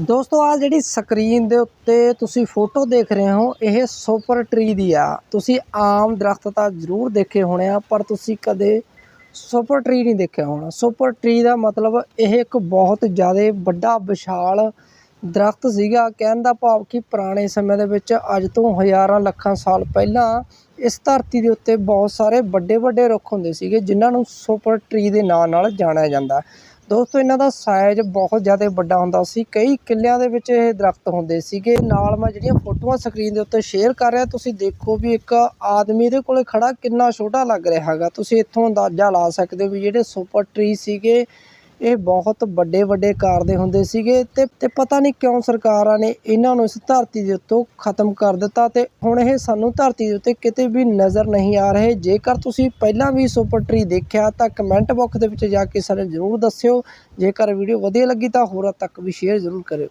ਦੋਸਤੋ ਆ ਜਿਹੜੀ ਸਕਰੀਨ ਦੇ ਉੱਤੇ ਤੁਸੀਂ ਫੋਟੋ ਦੇਖ ਰਹੇ ਹੋ, ਇਹ ਸੁਪਰ ਟਰੀ ਦੀ ਆ। ਤੁਸੀਂ ਆਮ ਦਰਖਤ ਤਾਂ ਜ਼ਰੂਰ ਦੇਖੇ ਹੋਣੇ ਆ, ਪਰ ਤੁਸੀਂ ਕਦੇ ਸੁਪਰ ਟਰੀ ਨਹੀਂ ਦੇਖਿਆ ਹੋਣਾ। ਸੁਪਰ ਟਰੀ ਦਾ ਮਤਲਬ ਇਹ ਇੱਕ ਬਹੁਤ ਜ਼ਿਆਦਾ ਵੱਡਾ, ਵਿਸ਼ਾਲ ਦਰਖਤ ਸੀਗਾ। ਕਹਿਣ ਦਾ ਭਾਵ ਕਿ ਪੁਰਾਣੇ ਸਮੇਂ ਦੇ ਵਿੱਚ ਅੱਜ ਤੋਂ ਹਜ਼ਾਰਾਂ ਲੱਖਾਂ ਸਾਲ ਪਹਿਲਾਂ ਇਸ ਧਰਤੀ ਦੇ ਉੱਤੇ ਬਹੁਤ ਸਾਰੇ ਵੱਡੇ ਵੱਡੇ ਰੁੱਖ ਹੁੰਦੇ ਸੀਗੇ, ਜਿਨ੍ਹਾਂ ਨੂੰ ਸੁਪਰ ਟਰੀ ਦੇ ਨਾਂ ਨਾਲ ਜਾਣਿਆ ਜਾਂਦਾ। ਦੋਸਤੋ, ਇਹਨਾਂ ਦਾ ਸਾਈਜ਼ ਬਹੁਤ ਜ਼ਿਆਦਾ ਵੱਡਾ ਹੁੰਦਾ ਸੀ। ਕਈ ਕਿੱਲਿਆਂ ਦੇ ਵਿੱਚ ਇਹ ਦਰਖਤ ਹੁੰਦੇ ਸੀਗੇ। ਨਾਲ ਮੈਂ ਜਿਹੜੀਆਂ ਫੋਟੋਆਂ ਸਕਰੀਨ ਦੇ ਉੱਤੇ ਸ਼ੇਅਰ ਕਰ ਰਿਹਾ, ਤੁਸੀਂ ਦੇਖੋ ਵੀ ਇੱਕ ਆਦਮੀ ਦੇ ਕੋਲੇ ਖੜਾ ਕਿੰਨਾ ਛੋਟਾ ਲੱਗ ਰਿਹਾ ਹੈਗਾ। ਤੁਸੀਂ ਇੱਥੋਂ ਅੰਦਾਜ਼ਾ ਲਾ ਸਕਦੇ ਹੋ ਵੀ ਜਿਹੜੇ ਸੁਪਰ ਟਰੀ ਸੀਗੇ ਇਹ ਬਹੁਤ ਵੱਡੇ ਵੱਡੇ ਕਾਰ ਦੇ ਹੁੰਦੇ ਸੀਗੇ ਤੇ ਤੇ ਪਤਾ ਨਹੀਂ ਕਿਉਂ ਸਰਕਾਰਾਂ ਨੇ ਇਹਨਾਂ ਨੂੰ ਇਸ ਧਰਤੀ ਦੇ ਉੱਤੋਂ ਖਤਮ ਕਰ ਦਿੱਤਾ ਤੇ ਹੁਣ ਇਹ ਸਾਨੂੰ ਧਰਤੀ ਦੇ ਉੱਤੇ ਕਿਤੇ ਵੀ ਨਜ਼ਰ ਨਹੀਂ ਆ ਰਹੇ। ਜੇਕਰ ਤੁਸੀਂ ਪਹਿਲਾਂ ਵੀ ਸੁਪਰ ਟਰੀ ਦੇਖਿਆ ਤਾਂ ਕਮੈਂਟ ਬਾਕਸ ਦੇ ਵਿੱਚ ਜਾ ਕੇ ਸਾਨੂੰ ਜ਼ਰੂਰ ਦੱਸਿਓ। ਜੇਕਰ ਵੀਡੀਓ ਵਧੀਆ ਲੱਗੀ ਤਾਂ ਹੋਰਾਂ ਤੱਕ ਵੀ ਸ਼ੇਅਰ ਜ਼ਰੂਰ ਕਰਿਓ।